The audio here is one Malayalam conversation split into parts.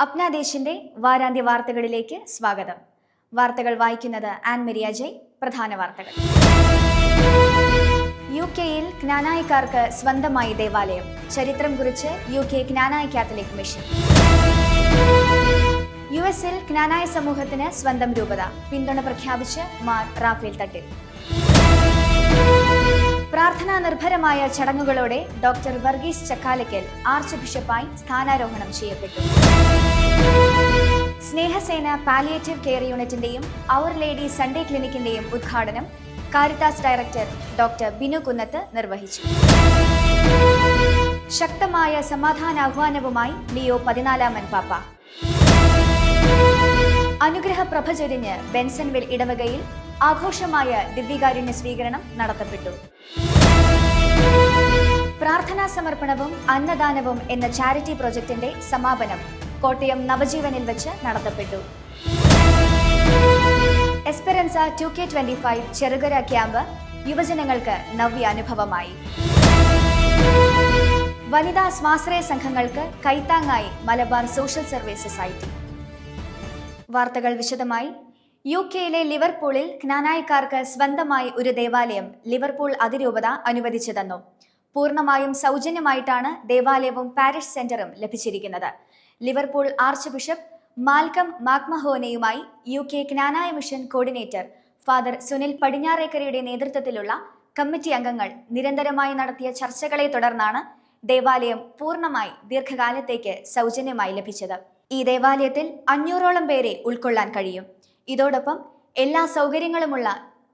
അപ്നാദേശിന്റെ വാരാന്ത്യ വാർത്തകളിലേക്ക് സ്വാഗതം. വാർത്തകൾ വായിക്കുന്നത് ആൻ മെരിയ ജയ്. പ്രധാന വാർത്തകൾ. യു കെയിൽ ജ്ഞാനായിക്കാർക്ക് സ്വന്തമായി ദേവാലയം. ചരിത്രം കുറിച്ച് U K Knanaya Catholic mission. U എസിൽ ജ്ഞാനായ സമൂഹത്തിന് സ്വന്തം രൂപത. പിന്തുണ പ്രഖ്യാപിച്ച് മാർ റാഫേൽ തട്ടിൽ. പ്രാർത്ഥനാ നിർഭരമായ ചടങ്ങുകളോടെ ഡോക്ടർ വർഗീസ് ചക്കാലയ്ക്കൽ ആർച്ച് ബിഷപ്പായി സ്ഥാനാരോഹണം ചെയ്യപ്പെട്ടു. സ്നേഹസേന പാലിയേറ്റീവ് കെയർ യൂണിറ്റിന്റെയും അവർ ലേഡി സൺഡേ ക്ലിനിക്കിന്റെയും ഉദ്ഘാടനം Caritas director doctor Binu Kunnath നിർവഹിച്ചു. ശക്തമായ സമാധാനാഹ്വാനവുമായി ലിയോ പതിനാലാമൻ പാപ്പ. അനുഗ്രഹ പ്രഭ ചൊരിഞ്ഞ് ബെൻസൺവിൽ ഇടവകയിൽ ആഘോഷമായ ദിവ്യകാരുണ്യ സ്വീകരണം നടത്തപ്പെട്ടു. പ്രാർത്ഥനാ സമർപ്പണവും അന്നദാനവും എന്ന ചാരിറ്റി പ്രോജക്ടിന്റെ സമാപനം കോട്ടയം നവജീവനിൽ വെച്ച് നടത്തപ്പെട്ടു. Esperanza two K twenty five Cherukara camp യുവജനങ്ങൾക്ക് നവ്യ അനുഭവമായി വനിതാ സ്വാശ്രയ സംഘങ്ങൾക്ക് കൈത്താങ്ങായി മലബാർ സോഷ്യൽ സർവീസ് സൊസൈറ്റി. വാർത്തകൾ വിശദമായി. യു കെയിലെ ലിവർപൂളിൽ ജ്ഞാനായക്കാർക്ക് സ്വന്തമായി ഒരു ദേവാലയം ലിവർപൂൾ അതിരൂപത അനുവദിച്ചു തന്നു പൂർണമായും സൗജന്യമായിട്ടാണ് ദേവാലയവും പാരിഷ് സെന്ററും ലഭിച്ചിരിക്കുന്നത്. Liverpool arch bishop Malcolm മാക്മഹോനയുമായി U K Knanaya mission coordinator father Sunil പടിഞ്ഞാറേക്കരയുടെ നേതൃത്വത്തിലുള്ള കമ്മിറ്റി അംഗങ്ങൾ നിരന്തരമായി നടത്തിയ ചർച്ചകളെ തുടർന്നാണ് ദേവാലയം പൂർണമായി ദീർഘകാലത്തേക്ക് സൗജന്യമായി ലഭിച്ചത്. ഈ ദേവാലയത്തിൽ അഞ്ഞൂറോളം പേരെ ഉൾക്കൊള്ളാൻ കഴിയും. ഇതോടൊപ്പം എല്ലാ സൗകര്യങ്ങളുമുള്ള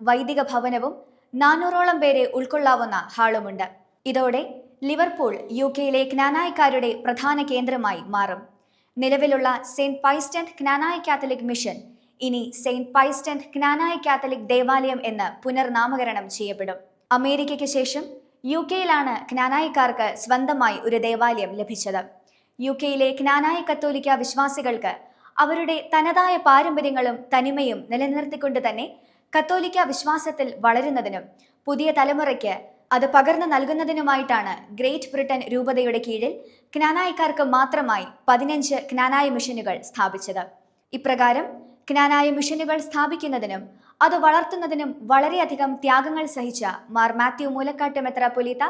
വൈദിക ഭവനവും നാനൂറോളം പേരെ ഉൾക്കൊള്ളാവുന്ന ഹാളുമുണ്ട്. ഇതോടെ ലിവർപൂൾ യു കെയിലെ ജ്ഞാനായക്കാരുടെ പ്രധാന കേന്ദ്രമായി മാറും. നിലവിലുള്ള saint Pius tenth Knanaya Catholic mission ഇനി saint Pius tenth Knanaya Catholic ദേവാലയം എന്ന് പുനർനാമകരണം ചെയ്യപ്പെടും. അമേരിക്കയ്ക്ക് ശേഷം യു കെയിലാണ് ജ്ഞാനായക്കാർക്ക് സ്വന്തമായി ഒരു ദേവാലയം ലഭിച്ചത്. യു കെയിലെ ജ്ഞാനായ കത്തോലിക്ക വിശ്വാസികൾക്ക് അവരുടെ തനതായ പാരമ്പര്യങ്ങളും തനിമയും നിലനിർത്തിക്കൊണ്ട് തന്നെ കത്തോലിക്ക വിശ്വാസത്തിൽ വളരുന്നതിനും പുതിയ തലമുറയ്ക്ക് അത് പകർന്നു നൽകുന്നതിനുമായിട്ടാണ് ഗ്രേറ്റ് ബ്രിട്ടൻ രൂപതയുടെ കീഴിൽ ജ്ഞാനായക്കാർക്ക് മാത്രമായി പതിനഞ്ച് ജ്ഞാനായ മിഷനുകൾ സ്ഥാപിച്ചത്. ഇപ്രകാരം ജ്ഞാനായ മിഷനുകൾ സ്ഥാപിക്കുന്നതിനും അത് വളർത്തുന്നതിനും വളരെയധികം ത്യാഗങ്ങൾ സഹിച്ച മാർ മാത്യു മൂലക്കാട്ട് മെത്രാപ്പൊലീത്ത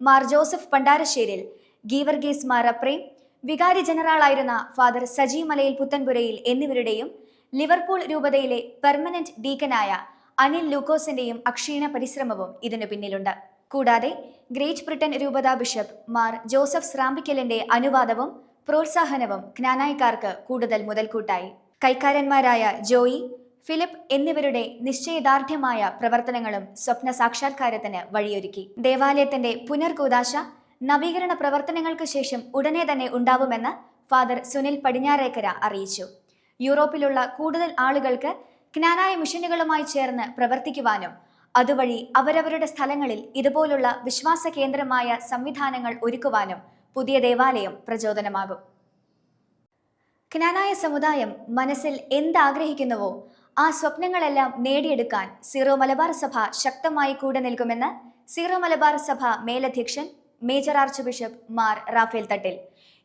മാർ ജോസഫ് പണ്ടാരശ്ശേരിൽ ഗീവർഗീസ് മാർ അപ്രേം വികാരി ജനറാളായിരുന്ന ഫാദർ സജി മലയിൽ പുത്തൻപുരയിൽ എന്നിവരുടെയും ലിവർപൂൾ രൂപതയിലെ പെർമനന്റ് ഡീക്കനായ അനിൽ ലൂക്കോസിന്റെയും അക്ഷീണ പരിശ്രമവും ഇതിനു പിന്നിലുണ്ട്. കൂടാതെ ഗ്രേറ്റ് ബ്രിട്ടൻ രൂപതാ ബിഷപ്പ് മാർ ജോസഫ് സ്രാമ്പിക്കലിന്റെ അനുവാദവും പ്രോത്സാഹനവും ജ്ഞാനായക്കാർക്ക് കൂടുതൽ മുതൽക്കൂട്ടായി. കൈക്കാരന്മാരായ ജോയി ഫിലിപ്പ് എന്നിവരുടെ നിശ്ചയദാർഢ്യമായ പ്രവർത്തനങ്ങളും സ്വപ്ന സാക്ഷാത്കാരത്തിന് വഴിയൊരുക്കി. ദേവാലയത്തിന്റെ പുനർകൂദാശ നവീകരണ പ്രവർത്തനങ്ങൾക്ക് ശേഷം ഉടനെ തന്നെ ഉണ്ടാവുമെന്ന് ഫാദർ സുനിൽ പടിഞ്ഞാറേക്കര അറിയിച്ചു. യൂറോപ്പിലുള്ള കൂടുതൽ ആളുകൾക്ക് ജ്ഞാനായ മിഷനുകളുമായി ചേർന്ന് പ്രവർത്തിക്കുവാനും അതുവഴി അവരവരുടെ സ്ഥലങ്ങളിൽ ഇതുപോലുള്ള വിശ്വാസ കേന്ദ്രമായ സംവിധാനങ്ങൾ ഒരുക്കുവാനും പുതിയ ദേവാലയം പ്രചോദനമാകും. ജ്ഞാനായ സമുദായം മനസ്സിൽ എന്താഗ്രഹിക്കുന്നുവോ ആ സ്വപ്നങ്ങളെല്ലാം നേടിയെടുക്കാൻ സീറോ മലബാർ സഭ ശക്തമായി കൂടെ നിൽക്കുമെന്ന് സീറോ മലബാർ സഭ മേലധ്യക്ഷൻ major archbishop Mar Raphael Thattil.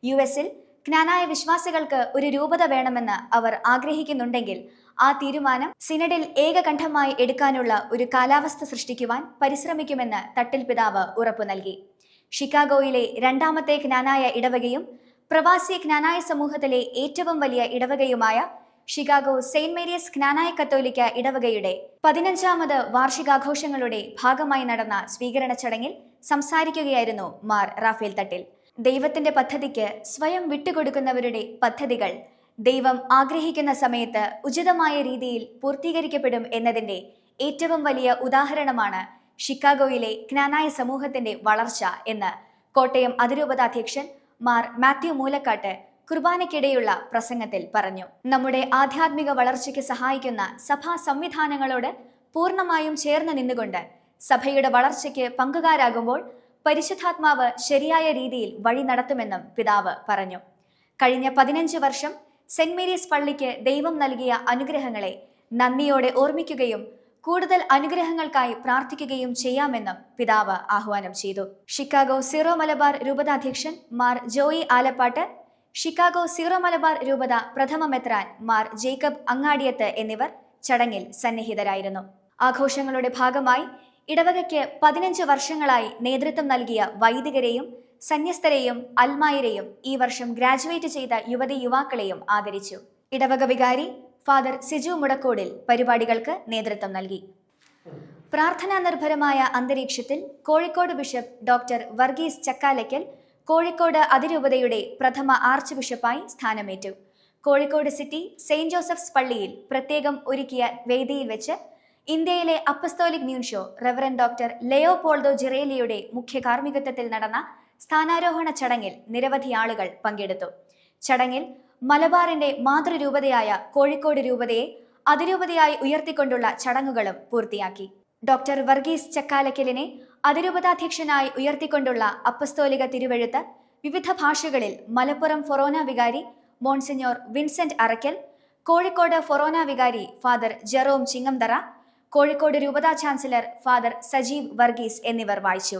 U എസിൽ ജ്ഞാനായ വിശ്വാസികൾക്ക് ഒരു രൂപത വേണമെന്ന് അവർ ആഗ്രഹിക്കുന്നുണ്ടെങ്കിൽ ആ തീരുമാനം സിനഡിൽ ഏകകണ്ഠമായി എടുക്കാനുള്ള ഒരു കാലാവസ്ഥ സൃഷ്ടിക്കുവാൻ പരിശ്രമിക്കുമെന്ന് തട്ടിൽ പിതാവ് ഉറപ്പു നൽകി. ഷിക്കാഗോയിലെ രണ്ടാമത്തെ ജ്ഞാനായ ഇടവകയും പ്രവാസി ജ്ഞാനായ സമൂഹത്തിലെ ഏറ്റവും വലിയ ഇടവകയുമായ ഷിക്കാഗോ സെയിന്റ് മേരീസ് ജ്ഞാനായ കത്തോലിക്ക ഇടവകയുടെ പതിനഞ്ചാമത് വാർഷികാഘോഷങ്ങളുടെ ഭാഗമായി നടന്ന സ്വീകരണ ചടങ്ങിൽ സംസാരിക്കുകയായിരുന്നു മാർ റാഫേൽ തട്ടിൽ. ദൈവത്തിന്റെ പദ്ധതിക്ക് സ്വയം വിട്ടുകൊടുക്കുന്നവരുടെ പദ്ധതികൾ ദൈവം ആഗ്രഹിക്കുന്ന സമയത്ത് ഉചിതമായ രീതിയിൽ പൂർത്തീകരിക്കപ്പെടും എന്നതിന്റെ ഏറ്റവും വലിയ ഉദാഹരണമാണ് ഷിക്കാഗോയിലെ ജ്ഞാനായ സമൂഹത്തിന്റെ വളർച്ച എന്ന് കോട്ടയം അതിരൂപതാധ്യക്ഷൻ മാർ മാത്യു മൂലക്കാട്ട് കുർബാനയ്ക്കിടെയുള്ള പ്രസംഗത്തിൽ പറഞ്ഞു. നമ്മുടെ ആധ്യാത്മിക വളർച്ചയ്ക്ക് സഹായിക്കുന്ന സഭാ സംവിധാനങ്ങളോട് പൂർണമായും ചേർന്ന് നിന്നുകൊണ്ട് സഭയുടെ വളർച്ചയ്ക്ക് പങ്കുകാരാകുമ്പോൾ പരിശുദ്ധാത്മാവ് ശരിയായ രീതിയിൽ വഴി നടത്തുമെന്നും പിതാവ് പറഞ്ഞു. കഴിഞ്ഞ പതിനഞ്ച് വർഷം സെന്റ് മേരീസ് പള്ളിക്ക് ദൈവം നൽകിയ അനുഗ്രഹങ്ങളെ നന്ദിയോടെ ഓർമ്മിക്കുകയും കൂടുതൽ അനുഗ്രഹങ്ങൾക്കായി പ്രാർത്ഥിക്കുകയും ചെയ്യാമെന്നും പിതാവ് ആഹ്വാനം ചെയ്തു. ഷിക്കാഗോ സീറോ മലബാർ രൂപതാധ്യക്ഷൻ മാർ ജോയി ആലപ്പാട്ട് ഷിക്കാഗോ സീറോ മലബാർ രൂപത പ്രഥമ മെത്രാൻ മാർ ജേക്കബ് അങ്ങാടിയത്ത് എന്നിവർ ചടങ്ങിൽ സന്നിഹിതരായിരുന്നു. ആഘോഷങ്ങളുടെ ഭാഗമായി ഇടവകയ്ക്ക് പതിനഞ്ച് വർഷങ്ങളായി നേതൃത്വം നൽകിയ വൈദികരെയും സന്യസ്തരെയും അൽമായരെയും ഈ വർഷം ഗ്രാജുവേറ്റ് ചെയ്ത യുവതി യുവാക്കളെയും ആദരിച്ചു. ഇടവക വികാരി ഫാദർ സിജു മുടക്കോടിൽ പരിപാടികൾക്ക് നേതൃത്വം നൽകി. പ്രാർത്ഥനാ നിർഭരമായ അന്തരീക്ഷത്തിൽ കോഴിക്കോട് ബിഷപ്പ് ഡോക്ടർ വർഗീസ് ചക്കാലയ്ക്കൽ കോഴിക്കോട് അതിരൂപതയുടെ പ്രഥമ ആർച്ച് ബിഷപ്പായി സ്ഥാനമേറ്റു. കോഴിക്കോട് സിറ്റി സെയിന്റ് ജോസഫ്സ് പള്ളിയിൽ പ്രത്യേകം ഒരുക്കിയ വേദിയിൽ വെച്ച് ഇന്ത്യയിലെ apostolic nuncio reverend doctor Leopoldo ജിറേലിയുടെ മുഖ്യ കാർമ്മികത്വത്തിൽ നടന്ന സ്ഥാനാരോഹണ ചടങ്ങിൽ നിരവധി ആളുകൾ പങ്കെടുത്തു. ചടങ്ങിൽ മലബാറിന്റെ മാതൃരൂപതയായ കോഴിക്കോട് രൂപതയെ അതിരൂപതയായി ഉയർത്തിക്കൊണ്ടുള്ള ചടങ്ങുകളും പൂർത്തിയാക്കി. ഡോക്ടർ വർഗീസ് ചക്കാലക്കലിനെ അതിരൂപതാധ്യക്ഷനായി ഉയർത്തിക്കൊണ്ടുള്ള അപ്പസ്തോലിക തിരുവഴുത്ത് വിവിധ ഭാഷകളിൽ മലപ്പുറം ഫൊറോന വികാരി മോൺസിഞ്ഞോർ വിൻസെന്റ് അറക്കൽ കോഴിക്കോട് ഫൊറോന വികാരി ഫാദർ ജെറോം ചിങ്ങംതറ കോഴിക്കോട് രൂപതാ ചാൻസലർ ഫാദർ സജീവ് വർഗീസ് എന്നിവർ വായിച്ചു.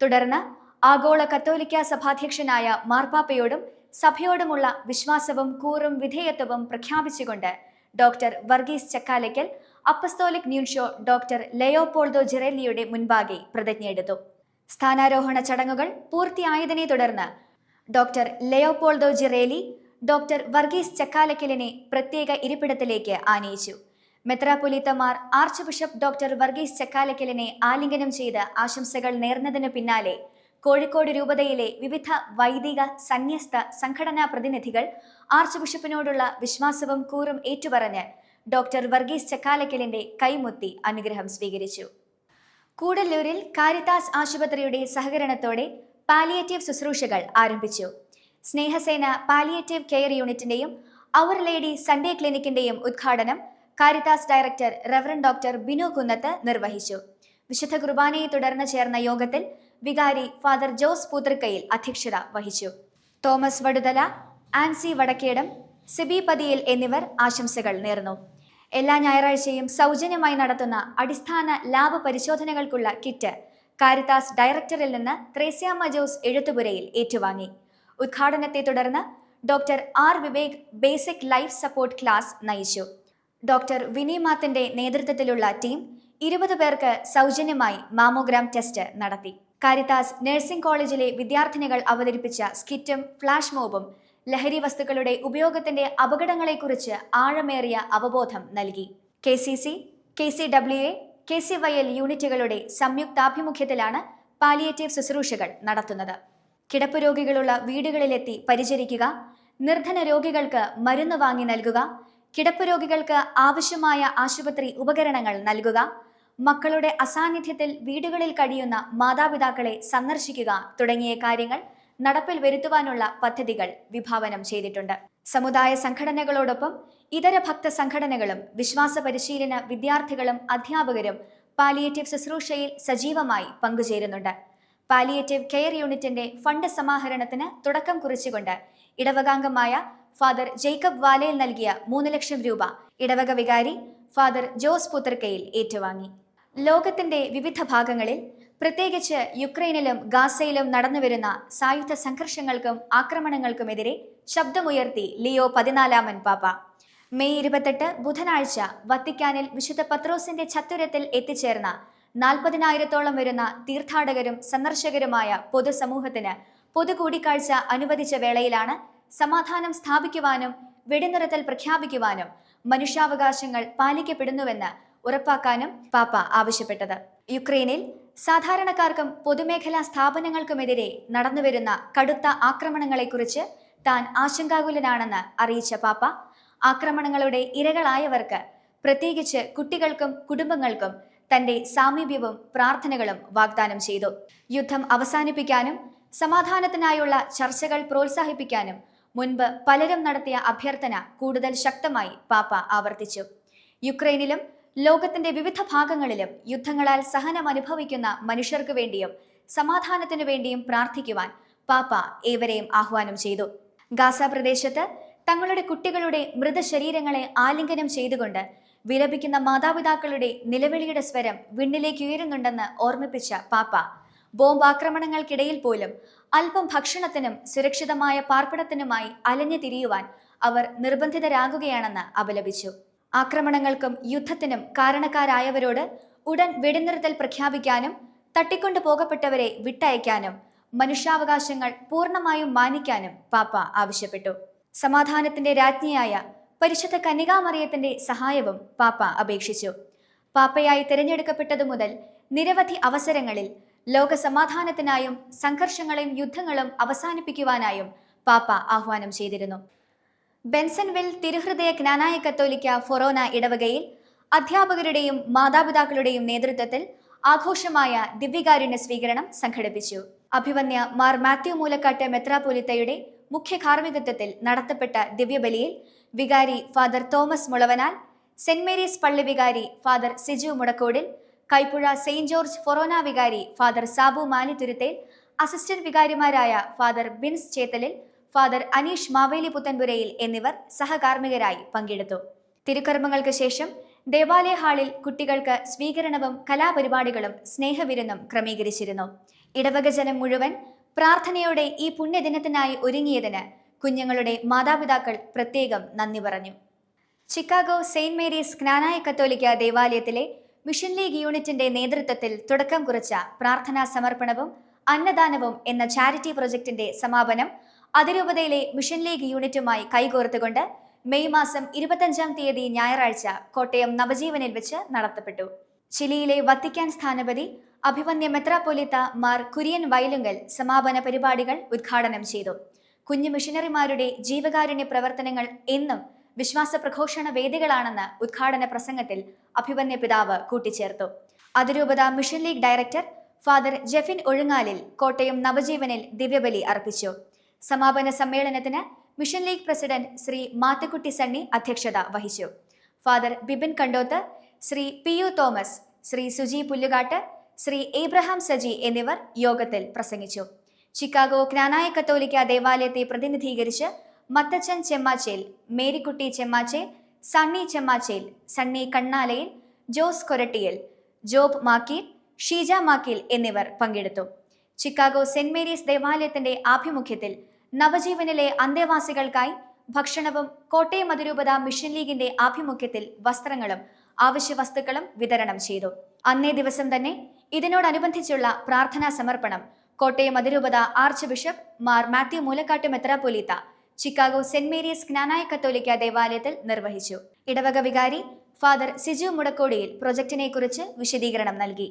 തുടർന്ന് ആഗോള കത്തോലിക്ക സഭാധ്യക്ഷനായ മാർപ്പാപ്പയോടും സഭയോടുമുള്ള വിശ്വാസവും കൂറും വിധേയത്വവും പ്രഖ്യാപിച്ചുകൊണ്ട് doctor Varghese Chakkalakkal apostolic nuncio doctor Leopoldo ജിറേലിയുടെ മുൻപാകെ പ്രതിജ്ഞയെടുത്തു സ്ഥാനാരോഹണ ചടങ്ങുകൾ പൂർത്തിയായതിനെ തുടർന്ന് doctor Leopoldo Girelli doctor Varghese ചക്കാലക്കലിനെ പ്രത്യേക ഇരിപ്പിടത്തിലേക്ക് ആനയിച്ചു. മെത്രാപൊലീത്തമാർ ആർച്ച് ബിഷപ്പ് ഡോക്ടർ വർഗീസ് ചക്കാലക്കലിനെ ആലിംഗനം ചെയ്ത് ആശംസകൾ നേർന്നതിനു പിന്നാലെ കോഴിക്കോട് രൂപതയിലെ വിവിധ വൈദിക സന്യസ്ത സംഘടനാ പ്രതിനിധികൾ ആർച്ച് ബിഷപ്പിനോടുള്ള വിശ്വാസവും കൂറും ഏറ്റുപറഞ്ഞ് ഡോക്ടർ വർഗീസ് ചക്കാലക്കലിന്റെ കൈമുത്തി അനുഗ്രഹം സ്വീകരിച്ചു. കൂടല്ലൂരിൽ കാരിതാസ് ആശുപത്രിയുടെ സഹകരണത്തോടെ പാലിയേറ്റീവ് ശുശ്രൂഷകൾ ആരംഭിച്ചു. സ്നേഹസേന പാലിയേറ്റീവ് കെയർ യൂണിറ്റിന്റെയും അവർ ലേഡി സൺഡേ ക്ലിനിക്കിന്റെയും ഉദ്ഘാടനം Caritas director reverend doctor Binu Kunnath നിർവഹിച്ചു. വിശുദ്ധ കുർബാനയെ തുടർന്ന് ചേർന്ന യോഗത്തിൽ വികാരി ഫാദർ ജോസ് പൂതൃക്കയിൽ അധ്യക്ഷത വഹിച്ചു. തോമസ് വടുതല ആൻസി വടക്കേടം സിബി പതിയിൽ എന്നിവർ ആശംസകൾ നേർന്നു. എല്ലാ ഞായറാഴ്ചയും സൗജന്യമായി നടത്തുന്ന അടിസ്ഥാന ലാബ് പരിശോധനകൾക്കുള്ള കിറ്റ് കാരിതാസ് ഡയറക്ടറിൽ നിന്ന് ത്രേസ്യാമ്മ ജോസ് എഴുത്തുപുരയിൽ ഏറ്റുവാങ്ങി. ഉദ്ഘാടനത്തെ തുടർന്ന് doctor R Vivek basic life support class നയിച്ചു. ഡോക്ടർ വിനി മാത്തിന്റെ നേതൃത്വത്തിലുള്ള ടീം ഇരുപത് പേർക്ക് സൗജന്യമായി മാമോഗ്രാം ടെസ്റ്റ് നടത്തി. കാരിത്താസ് നഴ്സിംഗ് കോളേജിലെ വിദ്യാർത്ഥിനികൾ അവതരിപ്പിച്ച സ്കിറ്റും ഫ്ലാഷ് മോബും ലഹരി വസ്തുക്കളുടെ ഉപയോഗത്തിന്റെ അപകടങ്ങളെക്കുറിച്ച് ആഴമേറിയ അവബോധം നൽകി. K C C K C W A K C Y L യൂണിറ്റുകളുടെ സംയുക്താഭിമുഖ്യത്തിലാണ് പാലിയേറ്റീവ് ശുശ്രൂഷകൾ നടത്തുന്നത്. കിടപ്പ് രോഗികളുള്ള വീടുകളിലെത്തി പരിചരിക്കുക നിർധന രോഗികൾക്ക് മരുന്ന് വാങ്ങി നൽകുക കിടപ്പ് രോഗികൾക്ക് ആവശ്യമായ ആശുപത്രി ഉപകരണങ്ങൾ നൽകുക മക്കളുടെ അസാന്നിധ്യത്തിൽ വീടുകളിൽ കഴിയുന്ന മാതാപിതാക്കളെ സന്ദർശിക്കുക തുടങ്ങിയ കാര്യങ്ങൾ നടപ്പിൽ വരുത്തുവാനുള്ള പദ്ധതികൾ വിഭാവനം ചെയ്തിട്ടുണ്ട്. സമുദായ സംഘടനകളോടൊപ്പം ഇതര ഭക്ത സംഘടനകളും വിശ്വാസ പരിശീലന വിദ്യാർത്ഥികളും അധ്യാപകരും പാലിയേറ്റീവ് ശുശ്രൂഷയിൽ സജീവമായി പങ്കുചേരുന്നുണ്ട്. പാലിയേറ്റീവ് കെയർ യൂണിറ്റിന്റെ ഫണ്ട് സമാഹരണത്തിന് തുടക്കം കുറിച്ചുകൊണ്ട് ഇടവകാംഗമായ ഫാദർ ജേക്കബ് വാലയിൽ നൽകിയ മൂന്ന് ലക്ഷം രൂപ ഇടവക വികാരി ഫാദർ ജോസ് പുത്തർക്കയിൽ ഏറ്റുവാങ്ങി. ലോകത്തിന്റെ വിവിധ ഭാഗങ്ങളിൽ പ്രത്യേകിച്ച് യുക്രൈനിലും ഗാസയിലും നടന്നുവരുന്ന സായുധ സംഘർഷങ്ങൾക്കും ആക്രമണങ്ങൾക്കുമെതിരെ ശബ്ദമുയർത്തി ലിയോ പതിനാലാമൻ പാപ്പ. മെയ് ഇരുപത്തെട്ട് ബുധനാഴ്ച വത്തിക്കാനിൽ വിശുദ്ധ പത്രോസിന്റെ ചത്തുരത്തിൽ എത്തിച്ചേർന്ന നാൽപ്പതിനായിരത്തോളം വരുന്ന തീർത്ഥാടകരും സന്ദർശകരുമായ പൊതുസമൂഹത്തിന് പൊതുകൂടിക്കാഴ്ച അനുവദിച്ച വേളയിലാണ് സമാധാനം സ്ഥാപിക്കുവാനും വെടിനിറത്തൽ പ്രഖ്യാപിക്കുവാനും മനുഷ്യാവകാശങ്ങൾ പാലിക്കപ്പെടുന്നുവെന്ന് ഉറപ്പാക്കാനും പാപ്പ ആവശ്യപ്പെട്ടത്. യുക്രൈനിൽ സാധാരണക്കാർക്കും പൊതുമേഖലാ സ്ഥാപനങ്ങൾക്കുമെതിരെ നടന്നുവരുന്ന കടുത്ത ആക്രമണങ്ങളെക്കുറിച്ച് താൻ ആശങ്കാകുലനാണെന്ന് അറിയിച്ച പാപ്പ ആക്രമണങ്ങളുടെ ഇരകളായവർക്ക് പ്രത്യേകിച്ച് കുട്ടികൾക്കും കുടുംബങ്ങൾക്കും തന്റെ സാമീപ്യവും പ്രാർത്ഥനകളും വാഗ്ദാനം ചെയ്തു. യുദ്ധം അവസാനിപ്പിക്കാനും സമാധാനത്തിനായുള്ള ചർച്ചകൾ പ്രോത്സാഹിപ്പിക്കാനും മുൻപ് പലരും നടത്തിയ അഭ്യർത്ഥന കൂടുതൽ ശക്തമായി പാപ്പ ആവർത്തിച്ചു. യുക്രൈനിലും ലോകത്തിന്റെ വിവിധ ഭാഗങ്ങളിലും യുദ്ധങ്ങളാൽ സഹനം അനുഭവിക്കുന്ന മനുഷ്യർക്കു വേണ്ടിയും സമാധാനത്തിനു വേണ്ടിയും പ്രാർത്ഥിക്കുവാൻ പാപ്പ ഏവരെയും ആഹ്വാനം ചെയ്തു. ഗാസ പ്രദേശത്ത് തങ്ങളുടെ കുട്ടികളുടെ മൃതശരീരങ്ങളെ ആലിംഗനം ചെയ്തുകൊണ്ട് വിലപിക്കുന്ന മാതാപിതാക്കളുടെ നിലവിളിയുടെ സ്വരം വിണ്ണിലേക്ക് ഉയരുന്നുണ്ടെന്ന് ഓർമ്മിപ്പിച്ച പാപ്പ ബോംബാക്രമണങ്ങൾക്കിടയിൽ പോലും അല്പം ഭക്ഷണത്തിനും സുരക്ഷിതമായ പാർപ്പിടത്തിനുമായി അലഞ്ഞു തിരിയുവാൻ അവർ നിർബന്ധിതരാകുകയാണെന്ന് അപലപിച്ചു. ആക്രമണങ്ങൾക്കും യുദ്ധത്തിനും കാരണക്കാരായവരോട് ഉടൻ വെടിനിർത്തൽ പ്രഖ്യാപിക്കാനും തട്ടിക്കൊണ്ടു പോകപ്പെട്ടവരെ വിട്ടയക്കാനും മനുഷ്യാവകാശങ്ങൾ പൂർണമായും മാനിക്കാനും പാപ്പ ആവശ്യപ്പെട്ടു. സമാധാനത്തിന്റെ രാജ്ഞിയായ പരിശുദ്ധ കന്യകാമറിയത്തിന്റെ സഹായവും പാപ്പ അപേക്ഷിച്ചു. പാപ്പയായി തിരഞ്ഞെടുക്കപ്പെട്ടതു മുതൽ നിരവധി അവസരങ്ങളിൽ ലോക സമാധാനത്തിനായും സംഘർഷങ്ങളെയും യുദ്ധങ്ങളും അവസാനിപ്പിക്കുവാനായും പാപ്പ ആഹ്വാനം ചെയ്തിരുന്നു. ബെൻസൺവിൽ തിരുഹൃദയ ജ്ഞാനായ കത്തോലിക്ക ഫൊറോന ഇടവകയിൽ അധ്യാപകരുടെയും മാതാപിതാക്കളുടെയും നേതൃത്വത്തിൽ ആഘോഷമായ ദിവ്യകാരുണ്യ സ്വീകരണം സംഘടിപ്പിച്ചു. അഭിവന്യ മാർ മാത്യു മൂലക്കാട്ട് മെത്രാപോലിത്തയുടെ മുഖ്യ കാർമ്മികത്വത്തിൽ നടത്തപ്പെട്ട ദിവ്യബലിയിൽ വികാരി father Thomas Mulavanal saint Mary's പള്ളി വികാരി father Siju Mudakkodil Kaipuzha saint George forane വികാരി ഫാദർ സാബു മാലിത്തുരുത്തേൽ അസിസ്റ്റന്റ് വികാരിമാരായ ഫാദർ ബിൻസ് ചേത്തലിൽ ഫാദർ അനീഷ് മാവേലി പുത്തൻപുരയിൽ എന്നിവർ സഹകാർമ്മികരായി പങ്കെടുത്തു. തിരുക്കർമ്മങ്ങൾക്ക് ശേഷം ദേവാലയ ഹാളിൽ കുട്ടികൾക്ക് സ്വീകരണവും കലാപരിപാടികളും സ്നേഹവിരുന്നും ക്രമീകരിച്ചിരുന്നു. ഇടവക ജനം മുഴുവൻ പ്രാർത്ഥനയോടെ ഈ പുണ്യദിനത്തിനായി ഒരുങ്ങിയതിന് കുഞ്ഞുങ്ങളുടെ മാതാപിതാക്കൾ പ്രത്യേകം നന്ദി പറഞ്ഞു. ചിക്കാഗോ സെയിന്റ് മേരീസ് ജ്ഞാനായ കത്തോലിക്ക ദേവാലയത്തിലെ മിഷൻ ലീഗ് യൂണിറ്റിന്റെ നേതൃത്വത്തിൽ തുടക്കം കുറിച്ച പ്രാർത്ഥനാ സമർപ്പണവും അന്നദാനവും എന്ന ചാരിറ്റി പ്രൊജക്ടിന്റെ സമാപനം അതിരൂപതയിലെ മിഷൻ ലീഗ് യൂണിറ്റുമായി കൈകോർത്തുകൊണ്ട് മെയ് മാസം ഇരുപത്തഞ്ചാം തീയതി ഞായറാഴ്ച കോട്ടയം നവജീവനിൽ വെച്ച് നടത്തപ്പെട്ടു. ചിലിയിലെ വത്തിക്കാൻ സ്ഥാനപതി അഭിമന്യ മെത്രാപൊലിത്ത മാർ കുര്യൻ വയലുങ്കൽ സമാപന പരിപാടികൾ ഉദ്ഘാടനം ചെയ്തു. കുഞ്ഞു മിഷനറിമാരുടെ ജീവകാരുണ്യ പ്രവർത്തനങ്ങൾ എന്നും വിശ്വാസ പ്രഘോഷണ വേദികളാണെന്ന് ഉദ്ഘാടന പ്രസംഗത്തിൽ അഭിമന്യ പിതാവ് കൂട്ടിച്ചേർത്തു. അതിരൂപത mission league director father Jefin Ozhungalil Kottayam നവജീവനിൽ ദിവ്യബലി അർപ്പിച്ചു. സമാപന സമ്മേളനത്തിന് mission league president Shri Mathakutty Sunny അധ്യക്ഷത വഹിച്ചു. Father Bibin Kandoth Shri P U Thomas Shri Suji Pullukattu Shri Abraham Saji എന്നിവർ യോഗത്തിൽ പ്രസംഗിച്ചു. ചിക്കാഗോ ജ്ഞാനായ കത്തോലിക്ക ദേവാലയത്തെ പ്രതിനിധീകരിച്ച് Mathachan Chemmachel Marykutty Chemmachel Sunny Chemmachel Sunny Kannalayil Jose Korattiyil Job Makkil Sheeja Makkil എന്നിവർ പങ്കെടുത്തു. ചിക്കാഗോ സെന്റ് മേരീസ് ദേവാലയത്തിന്റെ ആഭിമുഖ്യത്തിൽ നവജീവനിലെ അന്തേവാസികൾക്കായി ഭക്ഷണവും കോട്ടയം അതിരൂപത മിഷൻ ലീഗിന്റെ ആഭിമുഖ്യത്തിൽ വസ്ത്രങ്ങളും ആവശ്യ വസ്തുക്കളും വിതരണം ചെയ്തു. അന്നേ ദിവസം തന്നെ ഇതിനോടനുബന്ധിച്ചുള്ള പ്രാർത്ഥനാ സമർപ്പണം കോട്ടയം അതിരൂപത ആർച്ച് ബിഷപ്പ് മാർ മാത്യു മൂലക്കാട്ട് മെത്രാപൊലീത്ത ചിക്കാഗോ സെന്റ് മേരീസ് ജ്ഞാനായ കത്തോലിക്ക ദേവാലയത്തിൽ നിർവഹിച്ചു. ഇടവക വികാരി ഫാദർ സിജു മുടക്കോടിയിൽ പ്രൊജക്ടിനെ കുറിച്ച് വിശദീകരണം നൽകി.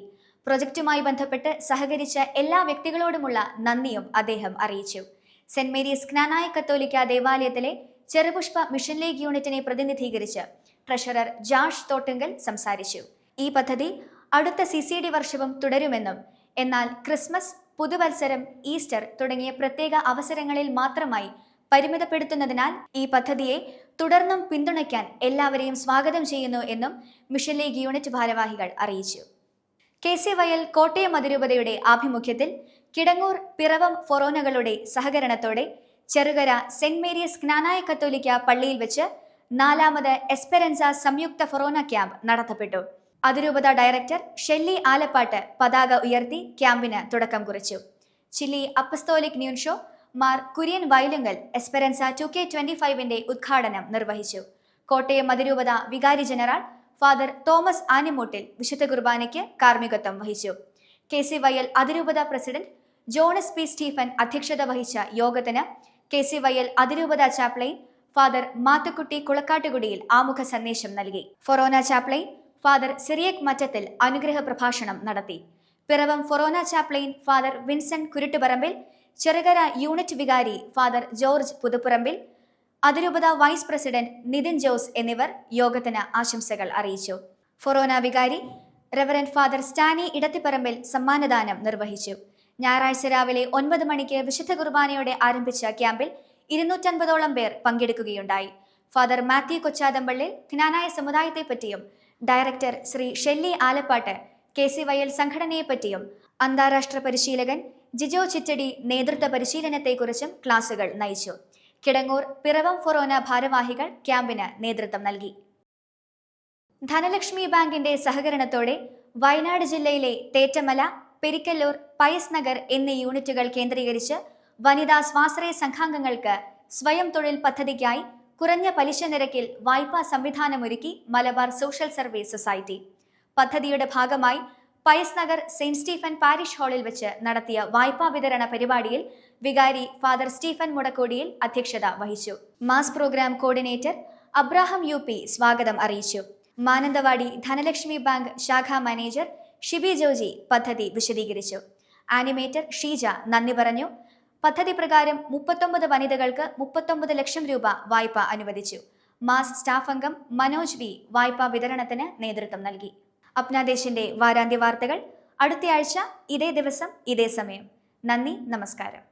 പ്രൊജക്റ്റുമായി ബന്ധപ്പെട്ട് സഹകരിച്ച എല്ലാ വ്യക്തികളോടുമുള്ള നന്ദിയും അദ്ദേഹം അറിയിച്ചു. സെന്റ് മേരീസ് ജ്ഞാനായ കത്തോലിക്ക ദേവാലയത്തിലെ ചെറുപുഷ്പ മിഷൻ ലീഗ് യൂണിറ്റിനെ പ്രതിനിധീകരിച്ച് ട്രഷറർ ജാഷ് തോട്ടുങ്കൽ സംസാരിച്ചു. ഈ പദ്ധതി അടുത്ത സി സി ഡി വർഷവും തുടരുമെന്നും എന്നാൽ ക്രിസ്മസ് പുതുവത്സരം ഈസ്റ്റർ തുടങ്ങിയ പ്രത്യേക അവസരങ്ങളിൽ മാത്രമായി പരിമിതപ്പെടുത്തുന്നതിനാൽ ഈ പദ്ധതിയെ തുടർന്നും പിന്തുണയ്ക്കാൻ എല്ലാവരെയും സ്വാഗതം ചെയ്യുന്നു എന്നും മിഷൻ ലീഗ് യൂണിറ്റ് ഭാരവാഹികൾ അറിയിച്ചു. കെ സി വയൽ കോട്ടയം അതിരൂപതയുടെ ആഭിമുഖ്യത്തിൽ കിടങ്ങൂർ പിറവം ഫൊറോനകളുടെ സഹകരണത്തോടെ ചെറുകര സെന്റ് മേരീസ് ജ്ഞാനായ കത്തോലിക്ക പള്ളിയിൽ വെച്ച് നാലാമത് എസ്പെരൻസ സംയുക്ത ഫൊറോന ക്യാമ്പ് നടത്തപ്പെട്ടു. അതിരൂപത ഡയറക്ടർ ഷെല്ലി ആലപ്പാട്ട് പതാക ഉയർത്തി ക്യാമ്പിന് തുടക്കം കുറിച്ചു. Chile apostolic nuncio Mar Kurian Vayalunkal Esperanza two K twenty ഫൈവിന്റെ ഉദ്ഘാടനം നിർവഹിച്ചു. കോട്ടയം അതിരൂപത വികാരി ജനറൽ ഫാദർ തോമസ് ആനിമൂട്ടിൽ വിശുദ്ധ കുർബാനയ്ക്ക് കാർമ്മികത്വം വഹിച്ചു. കെ സി വയൽ അതിരൂപത പ്രസിഡന്റ് ജോണസ് പി. സ്റ്റീഫൻ അധ്യക്ഷത വഹിച്ച യോഗത്തിന് കെ സി വയൽ അതിരൂപത ചാപ്ലൈൻ ഫാദർ മാത്തക്കുട്ടി കുളക്കാട്ടുകുടിയിൽ ആമുഖ സന്ദേശം നൽകി. Forane chaplain father Cyriac Mattathil അനുഗ്രഹ പ്രഭാഷണം നടത്തി. Piravom forane chaplain father Vincent Kuruttuparambil Cherukara unit വികാരി ഫാദർ ജോർജ് പുതുപ്പുറമ്പിൽ അതിരൂപത വൈസ് പ്രസിഡന്റ് നിതിൻ ജോസ് എന്നിവർ യോഗത്തിന് ആശംസകൾ അറിയിച്ചു. ഫൊറോന വികാരി റെവറന്റ് ഫാദർ സ്റ്റാനി ഇടത്തിപ്പറമ്പിൽ സമ്മാനദാനം നിർവഹിച്ചു. ഞായറാഴ്ച രാവിലെ ഒൻപത് മണിക്ക് വിശുദ്ധ കുർബാനയോടെ ആരംഭിച്ച ക്യാമ്പിൽ ഇരുന്നൂറ്റൻപതോളം പേർ പങ്കെടുക്കുകയുണ്ടായി. Father Mathew Kochathampally Knanaya സമുദായത്തെപ്പറ്റിയും director Shri Shelly Alappattu K C വയൽ സംഘടനയെപ്പറ്റിയും അന്താരാഷ്ട്ര പരിശീലകൻ ജിജോ ചിറ്റടി നേതൃത്വ പരിശീലനത്തെക്കുറിച്ചും ക്ലാസുകൾ നയിച്ചു. കിടങ്ങൂർ പിറവം ഫൊറോന ഭാരവാഹികൾ ക്യാമ്പിന് നേതൃത്വം നൽകി. ധനലക്ഷ്മി ബാങ്കിന്റെ സഹകരണത്തോടെ വയനാട് ജില്ലയിലെ തേറ്റമല പെരിക്കല്ലൂർ പയസ് നഗർ എന്നീ യൂണിറ്റുകൾ കേന്ദ്രീകരിച്ച് വനിതാ സ്വാശ്രയ സംഘാംഗങ്ങൾക്ക് സ്വയം തൊഴിൽ പദ്ധതിക്കായി കുറഞ്ഞ പലിശ നിരക്കിൽ വായ്പാ സംവിധാനമൊരുക്കി മലബാർ സോഷ്യൽ സർവീസ് സൊസൈറ്റി. പദ്ധതിയുടെ ഭാഗമായി Pius Nagar saint Stephen parish ഹാളിൽ വെച്ച് നടത്തിയ വായ്പാ വിതരണ പരിപാടിയിൽ വികാരി ഫാദർ സ്റ്റീഫൻ മുടക്കോടിയിൽ അധ്യക്ഷത വഹിച്ചു. Mass program coordinator Abraham U സ്വാഗതം അറിയിച്ചു. മാനന്തവാടി ധനലക്ഷ്മി ബാങ്ക് ശാഖാ മാനേജർ ഷിബി ജോജി പദ്ധതി വിശദീകരിച്ചു. ആനിമേറ്റർ ഷീജ നന്ദി പറഞ്ഞു. പദ്ധതി പ്രകാരം മുപ്പത്തൊമ്പത് വനിതകൾക്ക് മുപ്പത്തൊമ്പത് ലക്ഷം രൂപ വായ്പ അനുവദിച്ചു. മാസ് സ്റ്റാഫ് അംഗം മനോജ് വി വായ്പ വിതരണത്തിന് നേതൃത്വം നൽകി. അപ്നാദേശിന്റെ വാരാന്ത്യ വാർത്തകൾ അടുത്തയാഴ്ച ഇതേ ദിവസം ഇതേ സമയം. നന്ദി നമസ്കാരം.